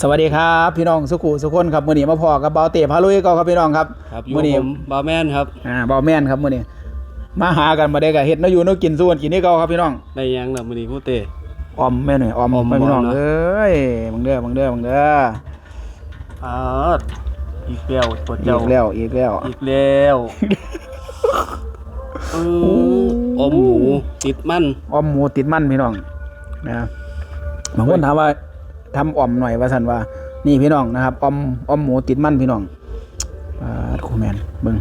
สวัสดีครับพี่น้องสุขุสุขคนครับมื้อนี้มาพอกับเบาเตะพาลุยก็ครับพี่น้องครับครับอยู่มื้อนี้ผมบาวแมนครับอ่าเบาแม่นครับมื้อนี้มาหากันมาได้ก็เฮ็ดเนาะอยู่เนาะกินสู้กันกินนี่เก่าครับพี่น้องได้ยังล่ะมื้อนี้ผู้เตะ ออมแม่หน่อยออมออมไปพี่น้องออมเนอะเอ้ยบังเด้อบังเด้อบังเด้ออ่าอีกแล้วปวดอีเจ้ากแล้วอีกแล้ว อีกแล้วเอออมหมูติดมันออมหมูติดมันพี่น้องนะบางคนถามว่า ทำออมหน่อยว่าซั่นว่า นี่พี่น้องนะครับออมออมหมูติดมันพี่น้องอ่าครูแมนเบิ่ง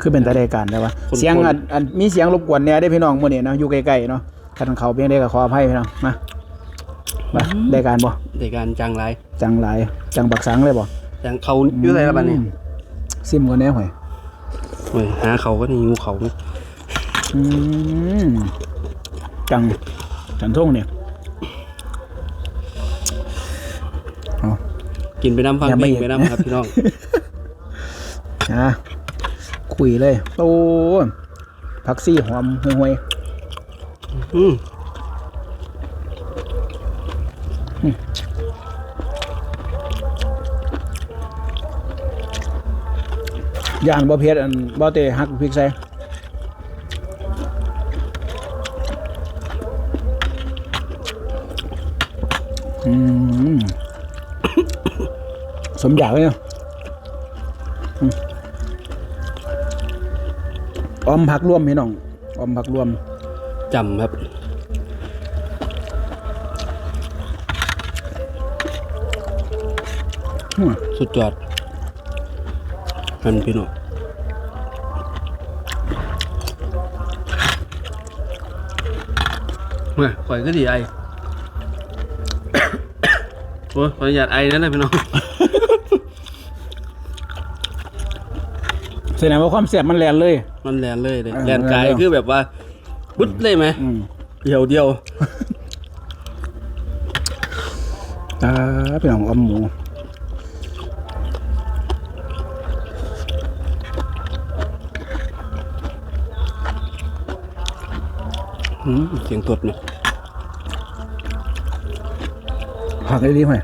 คือเป็นตาได้การได้ว่า เสียงอันอันมีเสียงรบกวนแหน่ได้อพี่น้องมื้อนี้เนาะอยู่ใกล้ๆเนาะคันเขาเพียงได้ก็ขออภัยพี่น้องมามาได้การบ่ในการจังไรจังหลายจังบักสังเลยบ่จังเขาอยู่ไหนล่ะบัดนี้อืมซิมก่อนแหน่ห่วยโอ้ยหาเขาก็นี่งูเขาไหมอืมจังจันทงเนี่ยเอา กินไปน้ำฟังอย่าเพไม่ลงไปน้ำครับพี่น้องอะคุยเลยโอ้ผักซี่หอมห่วยอืมๆย่านบ่เผ็ดอันบ่เตะหักพริกใส่อืม สมอยากเลยเนาะอืมออมผักรวมพี่น้องออมผักรวมจำครับอืมสุดยอดมันพี่น้องเฮ้ยข่อยก็ดีไอโอ้ยขออนุญาตไอนั่นเลยพี่น้อง แสดงว่าความแสบมันแรงเลย มันแลนเลยเลยเออแลนกายแลนเลยคือแบบว่าบึ๊ดเลยไหมอืม เดียวเดียวตาพี่น้องออมหมูหืมเสียงตดเนี่ยผักไอ้นี่ไหม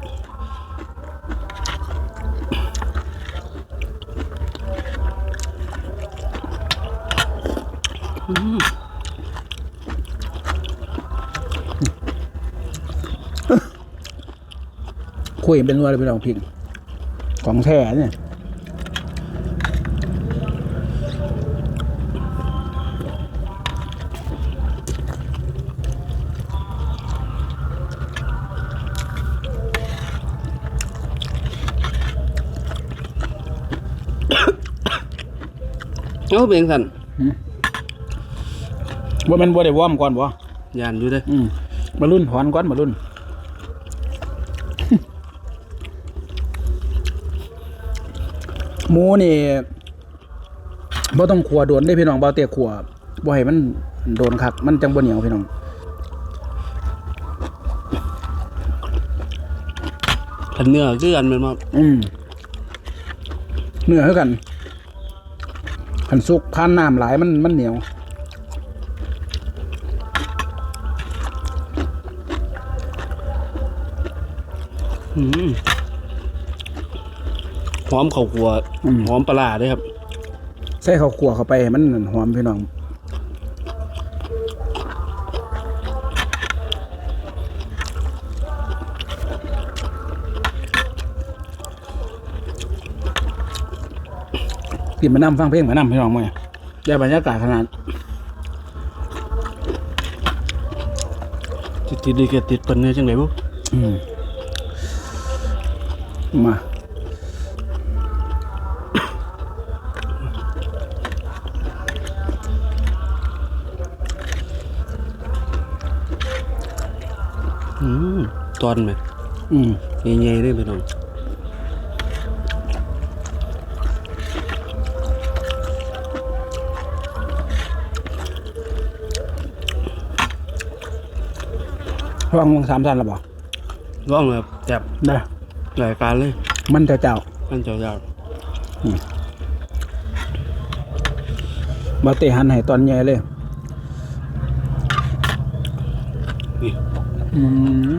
คุยเป็นว่าอะไรพี่น้องพิงของแท้เนี่ยเอาเป็นสันว่ามันบ่ได้วอร์มก่อนบ่ยานอยู่เด้ออืมมารุ่นถอนก่อนมารุ่น หมูนี่บ่ต้องขัวโดนได้พี่น้องบ่เตะขัวบ่ให้มันโดนคักมันจังบ่เหนียวพี่น้องพันเนื้อคือกันแมันมาอืมเนื้อเท่ากันขันสุกผ่านน้ำหลายมันมันเหนียวหืมห อมข้าวคั่วอืม หอมปลาร้าด้วยครับ ใส่ข้าวขัวเข้าไปให้มันหอมพี่น้องกินมานั่ฟังเพลงมานั่พี่น้องมั้ยได้บรรยากาศขนาด ติดติดดีกติดเปิ้นเนื้อจังไหนบุอืมมา อืมตอนไหมอืมใหญ่ๆเลยพี่น้องฟังสามสันแล้วบ่ร้องเลยครับแซ่บได้รายการเลย มันจะเจ้ามันเจ้ายาวบาเตหันให้ตอนใหญ่เลย นี่อืม